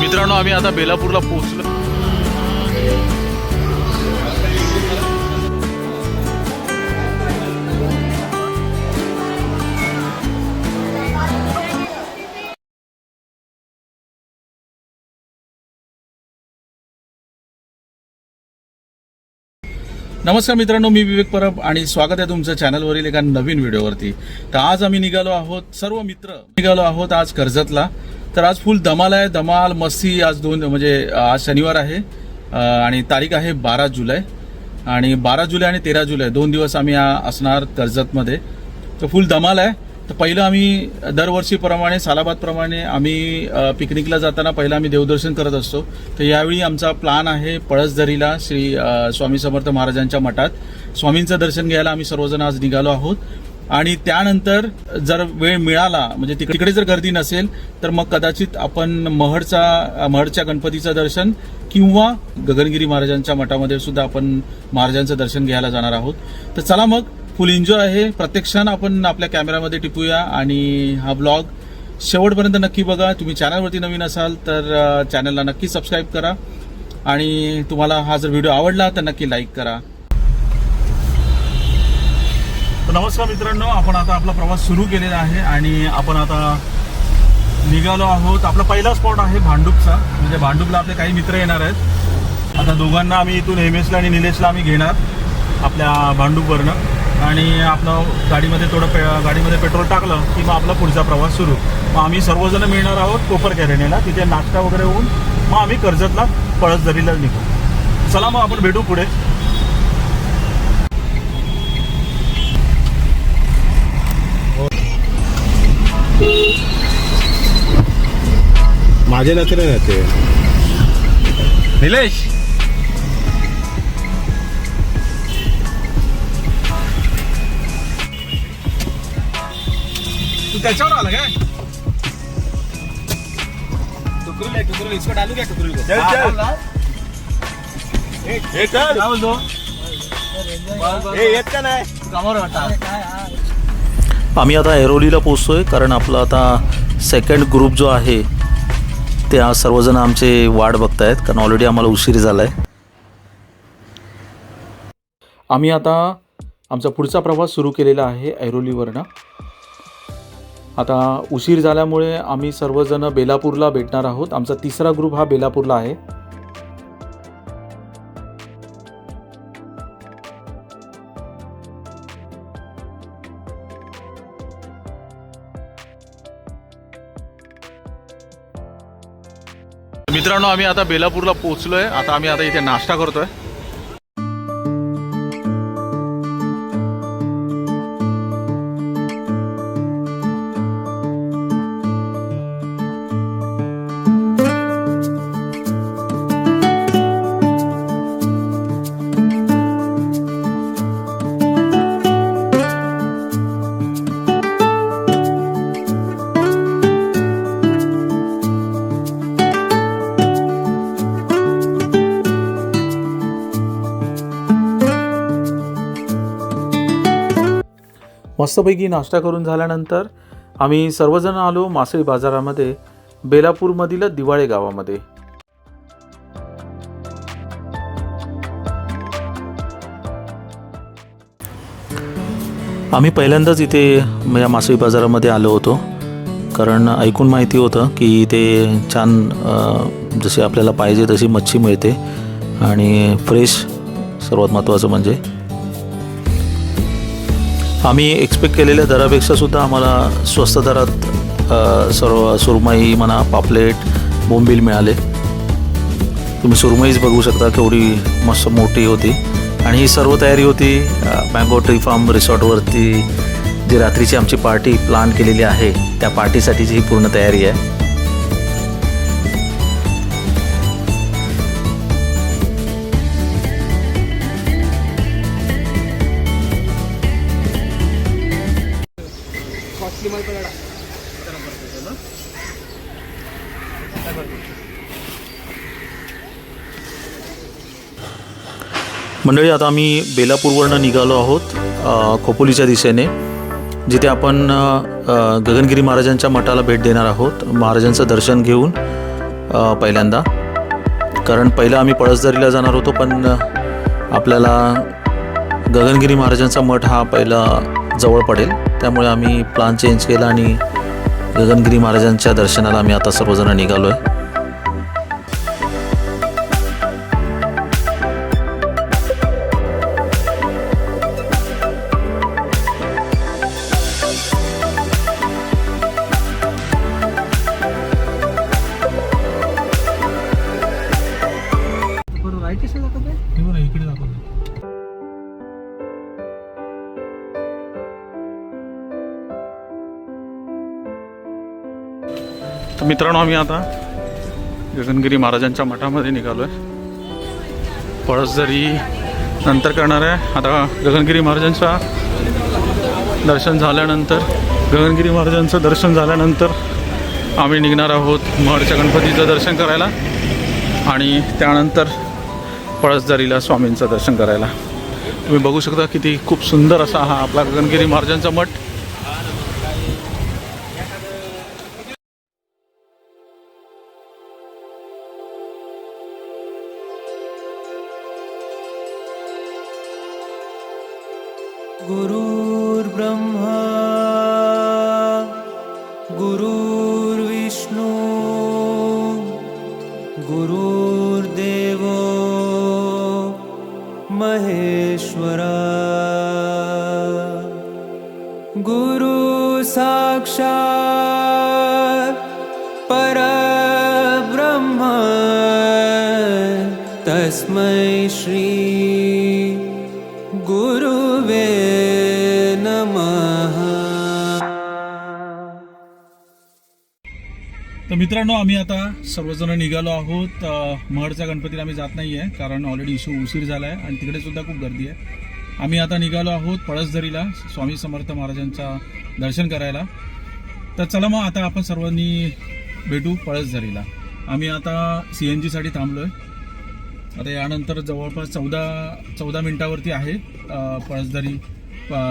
मित्रांनो आम्ही आता बेलापूरला पोहोचलो. नमस्कार मित्रांनो मी विवेक परब आणि स्वागत आहे तुमचं चॅनलवरील एका नवीन व्हिडिओवरती. तर आज आम्ही निघालो आहोत सर्व मित्र निघालो आहोत आज कर्जतला. तर आज फुल दमाल आहे. धमाल मस्ती आज दोन म्हणजे आज शनिवार आहे. आणि तारीख आहे बारा जुलै. आणि बारा जुलै आणि तेरा जुलै दोन दिवस आम्ही असणार कर्जतमध्ये. तर फुल दमाल आहे. तर पहिलं आम्ही दरवर्षीप्रमाणे सालाबादप्रमाणे आम्ही पिकनिकला जाताना पहिलं आम्ही देवदर्शन करत असतो. तर यावेळी आमचा प्लान आहे पळसदरीला श्री स्वामी समर्थ महाराजांच्या मठात. स्वामींचं दर्शन घ्यायला आम्ही सर्वजण आज निघालो आहोत. आणि त्यानंतर जर वेळ मिळाला म्हणजे तिकडे जर गर्दी नसेल तर मग कदाचित आपण महडचा महडच्या गणपतीचं दर्शन किंवा गगनगिरी महाराजांच्या मठामध्ये सुद्धा आपण महाराजांचं दर्शन घ्यायला जाणार आहोत. तर चला मग फुल एन्जॉय आहे. प्रत्येक क्षण आपण आपल्या कॅमेऱ्यामध्ये टिपूया आणि हा ब्लॉग शेवटपर्यंत नक्की बघा. तुम्ही चॅनलवरती नवीन असाल तर चॅनलला नक्की सबस्क्राईब करा. आणि तुम्हाला हा जर व्हिडिओ आवडला तर नक्की लाईक करा. नमस्कार मित्रांनो आपण आता आपला प्रवास सुरू केलेला आहे आणि आपण आता निघालो आहोत. आपला पहिला स्पॉट आहे भांडूपचा. म्हणजे भांडूपला आपले काही मित्र येणार आहेत. आता दोघांना आम्ही इथून एम एसला आणि निलेशला आम्ही घेणार आपल्या भांडूपवरनं. आणि आपलं गाडीमध्ये थोडं पे गाडीमध्ये पेट्रोल टाकलं की मग आपला पुढचा प्रवास सुरू. मग आम्ही सर्वजण मिळणार आहोत कोपर कॅरेनेला. तिथे नाश्ता वगैरे होऊन मग आम्ही कर्जतला पळसदरीला निघू. चला मग आपण भेटू पुढे. माझे नखरे ना ते निलेश. तू त्याच्यावर आला काय? चल, चल. हे चल. हे येत का नाही? आम्ही आता ऐरोलीला पोचतोय कारण आपला आता सेकंड ग्रुप जो आहे ते सर्वजण आमचे वाट बघतायत कारण ऑलरेडी आम्हाला उशीर झाला आहे आम्ही आता आमचा पुढचा प्रवास सुरू केलेला आहे ऐरोलीवरनं. आता उशीर झाल्यामुळे आम्ही सर्वजण बेलापूरला भेटणार आहोत. आमचा तिसरा ग्रुप हा बेलापूरला आहे. मित्रांनो आम्ही आता बेलापूरला पोहोचलोय. आता आम्ही आता इथे नाश्ता करतोय. मस्तपैकी नाश्ता करून झाल्यानंतर आम्ही सर्वजण आलो मासळी बाजारामध्ये बेलापूरमधील दिवाळे गावामध्ये. आम्ही पहिल्यांदाच इथे या मासळी बाजारामध्ये आलो होतो कारण ऐकून माहिती होतं की इथे छान जशी आपल्याला पाहिजे तशी मच्छी मिळते आणि फ्रेश सर्वात महत्त्वाचं म्हणजे आम्ही एक्सपेक्ट केलेल्या दरापेक्षा सुद्धा आम्हाला स्वस्त दरात सर्व सुरमई म्हणा पापलेट बोंबील मिळाले. तुम्ही सुरमईच बघू शकता केवढी मस्त मोठी होती. आणि ही सर्व तयारी होती मँगो ट्री फार्म रिसॉर्टवरती जी रात्रीची आमची पार्टी प्लॅन केलेली आहे त्या पार्टीसाठीची ही पूर्ण तयारी आहे. मंडळी आता आम्ही बेलापूरवरनं निघालो आहोत खोपोलीच्या दिशेने जिथे आपण गगनगिरी महाराजांच्या मठाला भेट देणार आहोत. महाराजांचं दर्शन घेऊन पहिल्यांदा. कारण पहिलं आम्ही पळसदरीला जाणार होतो पण आपल्याला गगनगिरी महाराजांचा मठ हा पहिला जवळ पडेल. त्यामुळे आम्ही प्लान चेंज केला आणि गगनगिरी महाराजांच्या दर्शनाला आम्ही आता सर्वजण निघालो आहे इकडे दाखवतो. तर मित्रांनो आम्ही आता गगनगिरी महाराजांच्या मठामध्ये निघालो आहे पळसदरी नंतर करणार आहे आता गगनगिरी महाराजांच्या दर्शन झाल्यानंतर गगनगिरी महाराजांचं दर्शन झाल्यानंतर आम्ही निघणार आहोत महडच्या गणपतीचं दर्शन करायला. आणि त्यानंतर पळसदारीला स्वामींचं दर्शन करायला. तुम्ही बघू शकता किती खूप सुंदर असा हा आपला गगनगिरी महाराजांचा मठ. गुरुर्ब्रह्मा साक्षात् परब्रह्म तस्मै श्री गुरुवे नमः। तर मित्रांनो आम्ही आता सर्वजण निघालो आहोत. अ, महडच्या गणपतीला आम्ही जात नाही आहे कारण ऑलरेडी इशू उशीर झाला आहे आणि तिकडे सुद्धा खूप गर्दी आहे. आम्ही आता निघालो आहोत पळसदरीला स्वामी समर्थ महाराजांचा दर्शन करायला. तर चला मग आता आपण सर्वांनी भेटू पळसझरीला आम्ही आता सी एन जीसाठी थांबलो आहे आता यानंतर जवळपास चौदा चौदा मिनिटावरती आहे पळसधरी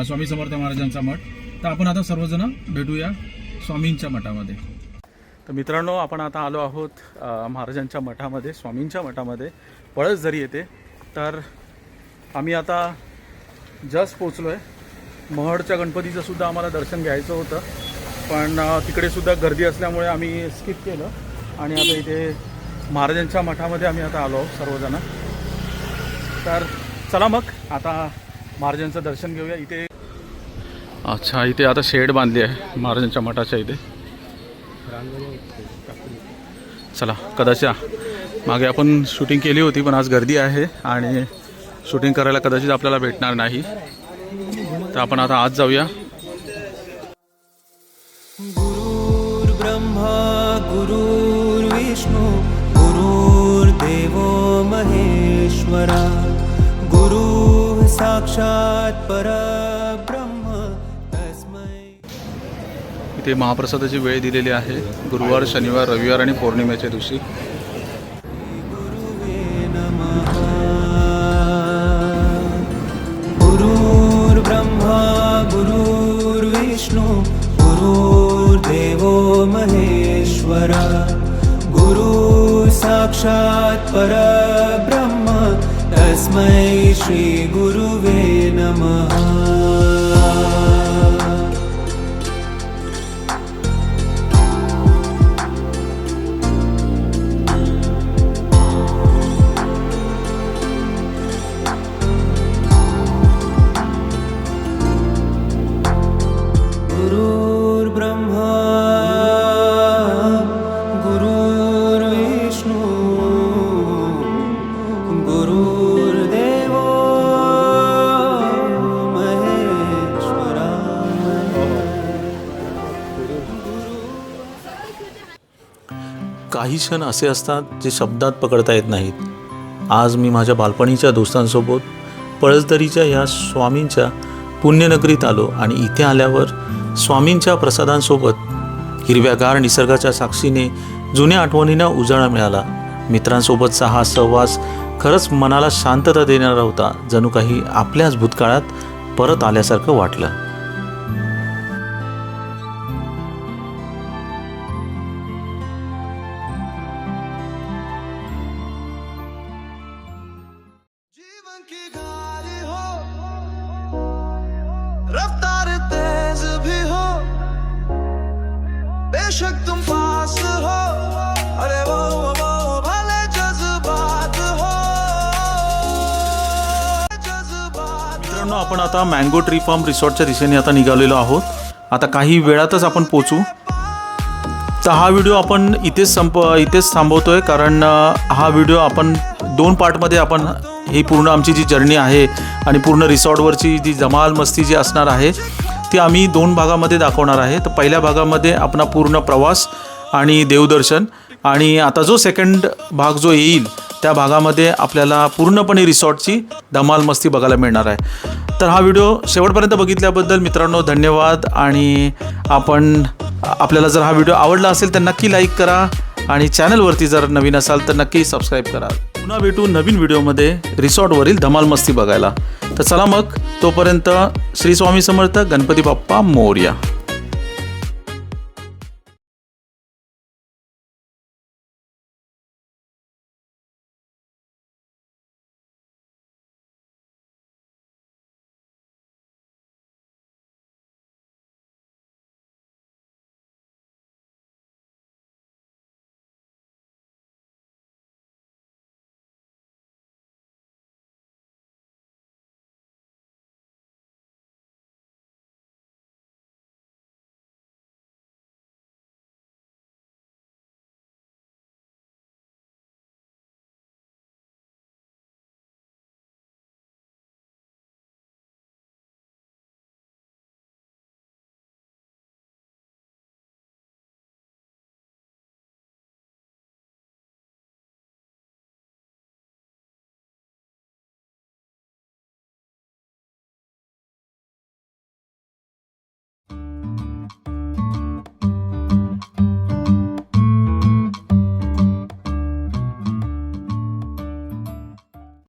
स्वामी समर्थ महाराजांचा मठ. तर आपण आता सर्वजण भेटूया स्वामींच्या मठामध्ये. तर मित्रांनो आपण आता आलो आहोत महाराजांच्या मठामध्ये स्वामींच्या मठामध्ये. पळसझरी येते तर आम्ही आता जस्ट पोचलो आहे महडच्या गणपतीचं सुद्धा आम्हाला दर्शन घ्यायचं होतं. पण तिकडे सुद्धा गर्दी असल्यामुळे आम्ही स्किप केलं. आणि आता इथे महाराजांच्या मठामध्ये आम्ही आता आलो सर्वजण. तर चला मग आता महाराजांचं दर्शन घेऊया. इथे अच्छा इथे आता शेड बांधली आहे महाराजांच्या मठाच्या इथे. चला कदाचित मागे आपण शूटिंग केली होती पण आज गर्दी आहे आणि शूटिंग करायला कदाचित आपल्याला भेटणार नाही. तर आपण आता आज जाऊया. गुरुर्विष्णू गुरुर्देवो महेश्वरा गुरुः साक्षात् परब्रह्म तस्मै। इथे महाप्रसादाची वेळ दिलेली आहे गुरुवार शनिवार रविवार आणि पौर्णिमेच्या दिवशी. गुरुवे नमः। गुरुर्ब्रह्मा गुरुर्विष्णू गुरुर्देवो महेश्वरा। गुरु साक्षात् परब्रह्म तस्मै श्रीगुरुवे नमः क्षण असे असतात जे शब्दात पकडता येत नाहीत. आज मी माझ्या बालपणीच्या दोस्तांसोबत पळसदरीच्या या स्वामींच्या पुण्यनगरीत आलो आणि इथे आल्यावर स्वामींच्या प्रसादांसोबत हिरव्यागार निसर्गाच्या साक्षीने जुन्या आठवणींना उजाळा मिळाला. मित्रांसोबतचा हा सहवास खरंच मनाला शांतता देणारा होता जणू काही आपल्याच भूतकाळात परत आल्यासारखं वाटलं. मित्रांनो आपण आता मँगो ट्री फार्म रिसॉर्टच्या दिशेने आता निघालेलो आहोत. आता काही वेळातच आपण पोचू तर हा व्हिडिओ आपण इथेच संप इथेच थांबवतोय कारण हा व्हिडिओ आपण दोन पार्टमध्ये आपण ही पूर्ण आमची जी जर्नी आहे आणि पूर्ण रिसॉर्टवरची जी जमाल मस्ती जी असणार आहे ती आम्ही दोन भागामध्ये दाखवणार आहे. तर पहिल्या भागामध्ये आपला पूर्ण प्रवास आणि देवदर्शन आणि आता जो सेकंड भाग जो येईल त्या भागामध्ये आपल्याला पूर्णपणे रिसॉर्टची धमाल मस्ती बघायला मिळणार आहे. तर हा व्हिडिओ शेवटपर्यंत बघितल्याबद्दल मित्रांनो धन्यवाद आणि आपण आपल्याला जर हा व्हिडिओ आवडला असेल तर नक्की लाईक करा आणि चॅनलवरती जर नवीन असाल तर नक्की सबस्क्राईब करा. पुन्हा भेटू नवीन व्हिडिओमध्ये रिसॉर्टवरील धमाल मस्ती बघायला. तर चला मग तोपर्यंत श्री स्वामी समर्थ गणपती बाप्पा मोर्या.